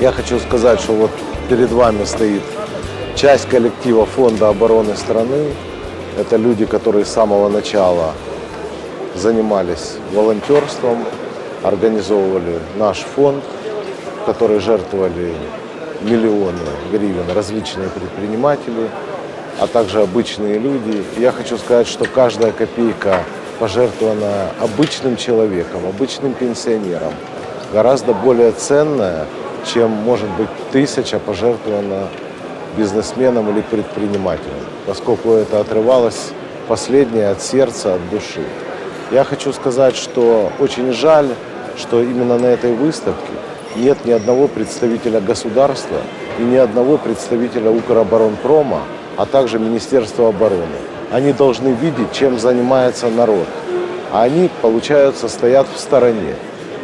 Я хочу сказать, что вот перед вами стоит часть коллектива Фонда обороны страны. Это люди, которые с самого начала занимались волонтерством, организовывали наш фонд, который жертвовали миллионы гривен различные предприниматели, а также обычные люди. Я хочу сказать, что каждая копейка, пожертвованная обычным человеком, обычным пенсионером, гораздо более ценная, чем может быть тысяча пожертвована бизнесменом или предпринимателем, поскольку это отрывалось последнее от сердца, от души. Я хочу сказать, что очень жаль, что именно на этой выставке нет ни одного представителя государства и ни одного представителя Укроборонпрома, а также Министерства обороны. Они должны видеть, чем занимается народ. А они, получается, стоят в стороне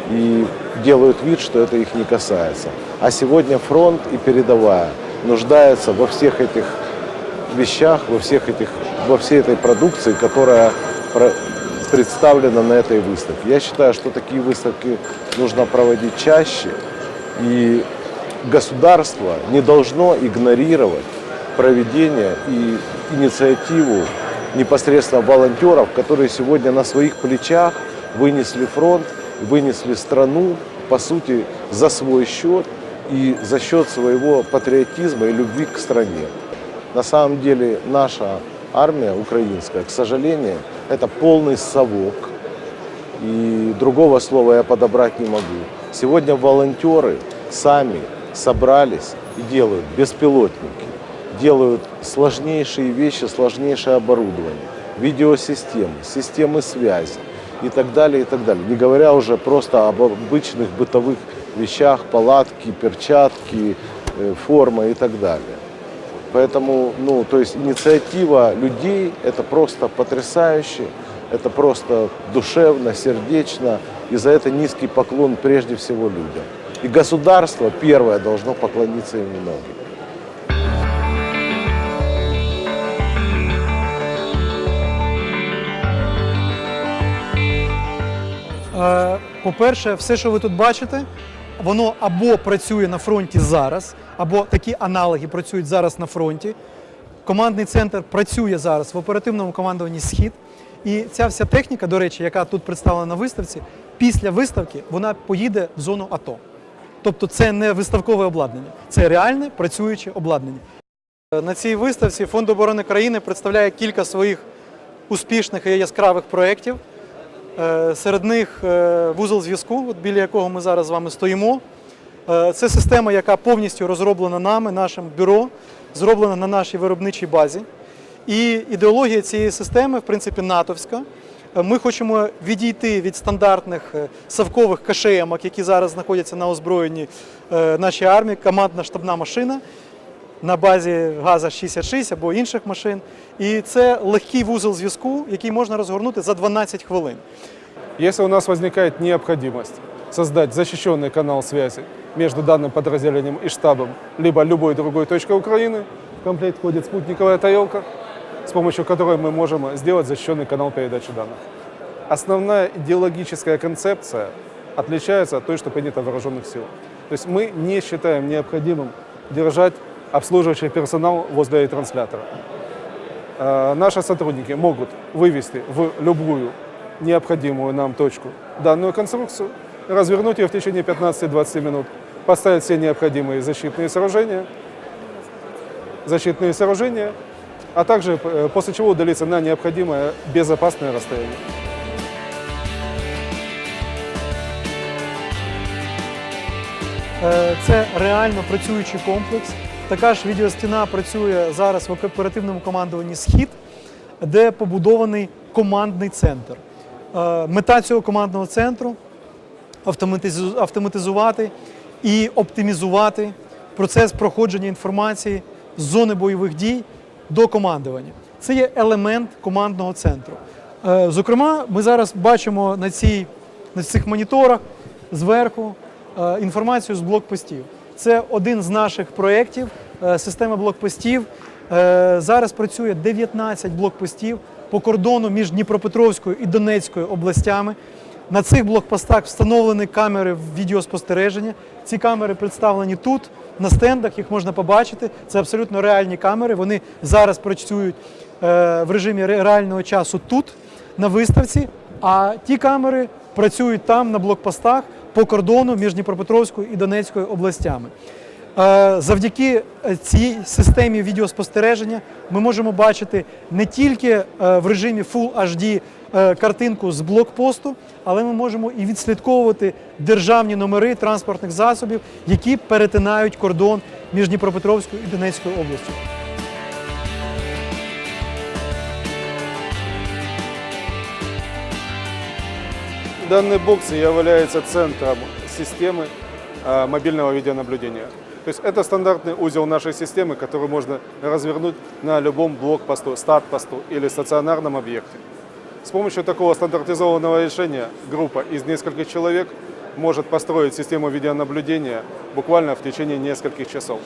и делают вид, что это их не касается. А сегодня фронт и передовая нуждаются во всех этих вещах, во, всех этих, во всей этой продукции, которая представлена на этой выставке. Я считаю, что такие выставки нужно проводить чаще, и государство не должно игнорировать проведение и инициативу непосредственно волонтеров, которые сегодня на своих плечах вынесли фронт, вынесли страну, по сути, за свой счет и за счет своего патриотизма и любви к стране. На самом деле наша армия украинская, к сожалению, это полный совок. И другого слова я подобрать не могу. Сегодня волонтеры сами собрались и делают беспилотники, делают сложнейшие вещи, сложнейшее оборудование, видеосистемы, системы связи и так далее, и так далее. Не говоря уже просто об обычных бытовых вещах, палатки, перчатки, э, форма и так далее. Поэтому, ну, то есть инициатива людей – это просто потрясающе, это просто душевно, сердечно, и за это низкий поклон прежде всего людям. И государство первое должно поклониться им в По-перше, все, що ви тут бачите, воно або працює на фронті зараз, або такі аналоги працюють зараз на фронті. Командний центр працює зараз в оперативному командуванні Схід. І ця вся техніка, до речі, яка тут представлена на виставці, після виставки вона поїде в зону АТО. Тобто це не виставкове обладнання, це реальне працююче обладнання. Е, На цій виставці Фонд оборони країни представляє кілька своїх успішних і яскравих проєктів. Е, Серед них е, вузол зв'язку, біля якого ми зараз з вами стоїмо. Е, Це система, яка повністю розроблена нами, нашим бюро, зроблена на нашій виробничій базі. І ідеологія цієї системи, в принципі, натовська. Ми хочемо відійти від стандартних совкових кашеємок, які зараз знаходяться на озброєнні нашій армії, командна штабна машина на базі ГАЗа 66 або інших машин. І це легкий вузол зв'язку, який можна розгорнути за 12 хвилин. Если у нас возникает необходимость создать защищенный канал связи между данным подразделением и штабом, либо любой другой точкой Украины, в комплект входит спутниковая тарелка, с помощью которой мы можем сделать защищенный канал передачи данных. Основная идеологическая концепция отличается от той, что принято в вооруженных силах. То есть мы не считаем необходимым держать обслуживающий персонал возле ретранслятора. Э, Наши сотрудники могут вывести в любую необходимую нам точку данную конструкцию, развернуть ее в течение 15-20 минут, поставить все необходимые защитные сооружения, защитные сооружения, а также э, после чего удалиться на необходимое безопасное расстояние. Це реально працюючий комплекс. Така ж відеостіна працює зараз в оперативному командуванні Схід, де побудований командний центр. Е, Мета цього командного центру автоматизувати і оптимізувати процес проходження інформації з зони бойових дій до командування. Це є елемент командного центру. Е, Зокрема, ми зараз бачимо на, цій, на цих моніторах зверху е, інформацію з блокпостів. Це один з наших проєктів е, системи блокпостів. Е, Зараз працює 19 блокпостів по кордону між Дніпропетровською і Донецькою областями. На цих блокпостах встановлені камери відеоспостереження. Ці камери представлені тут, на стендах, їх можна побачити. Це абсолютно реальні камери. Вони зараз працюють е, в режимі реального часу тут, на виставці. А ті камери працюють там, на блокпостах, по кордону між Дніпропетровською і Донецькою областями. Е, Завдяки е, цій системі відеоспостереження ми можемо бачити не тільки е, в режимі Full HD картинку з блокпосту, але ми можемо і відслідковувати державні номери транспортних засобів, які перетинають кордон між Дніпропетровською і Донецькою областю. Данный бокс является центром системы а, мобильного видеонаблюдения. То есть это стандартный узел нашей системы, который можно развернуть на любом блокпосту, стат-посту или стационарном объекте. С помощью такого стандартизованного решения группа из нескольких человек может построить систему видеонаблюдения буквально в течение нескольких часов.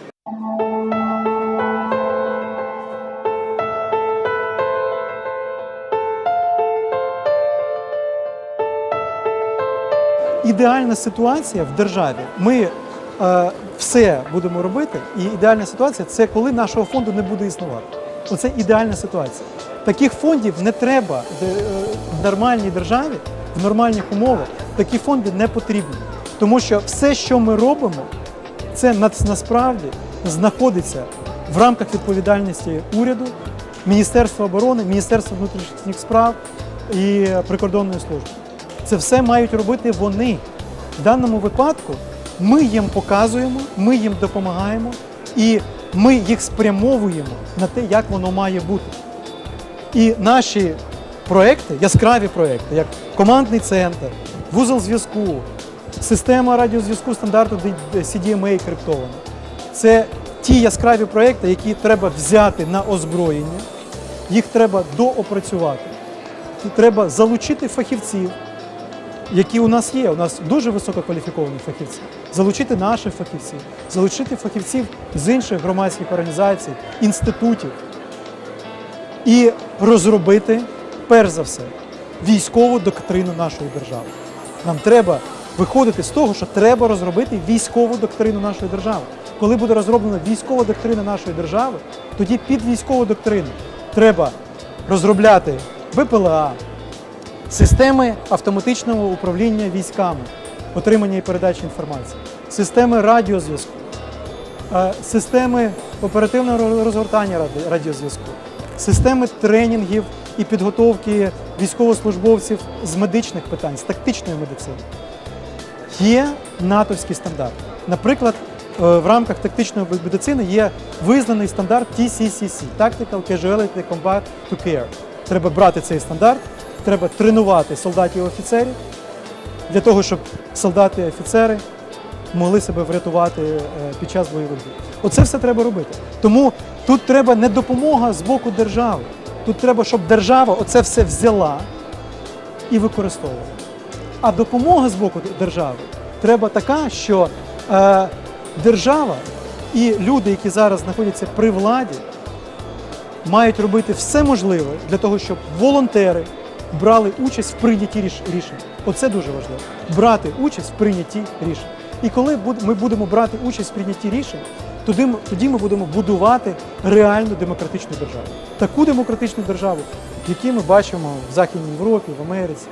Ідеальна ситуація в державі. Ми е, все будемо робити, і ідеальна ситуація це коли нашого фонду не буде існувати. Оце ідеальна ситуація. Таких фондів не треба е, в нормальній державі, в нормальних умовах. Такі фонди не потрібні. Тому що все, що ми робимо, це насправді знаходиться в рамках відповідальності уряду, Міністерства оборони, Міністерства внутрішніх справ і прикордонної служби. Це все мають робити вони. В даному випадку ми їм показуємо, ми їм допомагаємо і ми їх спрямовуємо на те, як воно має бути. І наші проекти, яскраві проекти, як командний центр, вузол зв'язку, система радіозв'язку стандарту CDMA криптована. Це ті яскраві проекти, які треба взяти на озброєння, їх треба доопрацювати. Треба залучити фахівців, які у нас є. У нас дуже висококваліфіковані фахівці. Залучити наших фахівців, залучити фахівців з інших громадських організацій, інститутів і розробити, перш за все, військову доктрину нашої держави. Нам треба виходити з того, що треба розробити військову доктрину нашої держави. Коли буде розроблена військова доктрина нашої держави, тоді під військову доктрину треба розробляти БПЛА, системи автоматичного управління військами, отримання і передачі інформації, системи радіозв'язку, е, системи оперативного розгортання радіозв'язку, системи тренінгів і підготовки військовослужбовців з медичних питань, з тактичної медицини. Є натовські стандарти. Наприклад, е, в рамках тактичної медицини є визнаний стандарт TCCC – Tactical Casualty Combat to Care. Треба брати цей стандарт, треба тренувати солдатів і офіцерів для того, щоб солдати і офіцери могли себе врятувати е, під час бойових дій. Оце все треба робити. Тому тут треба не допомога з боку держави. Тут треба, щоб держава оце все взяла і використовувала. А допомога з боку держави треба така, що е, держава і люди, які зараз знаходяться при владі, мають робити все можливе для того, щоб волонтери брали участь в прийнятті ріш- рішень. Оце дуже важливо. Брати участь в прийнятті рішень. І коли ми будемо брати участь в прийнятті рішень, тоді ми будемо будувати реальну демократичну державу. Таку демократичну державу, яку ми бачимо в Західній Європі, в Америці.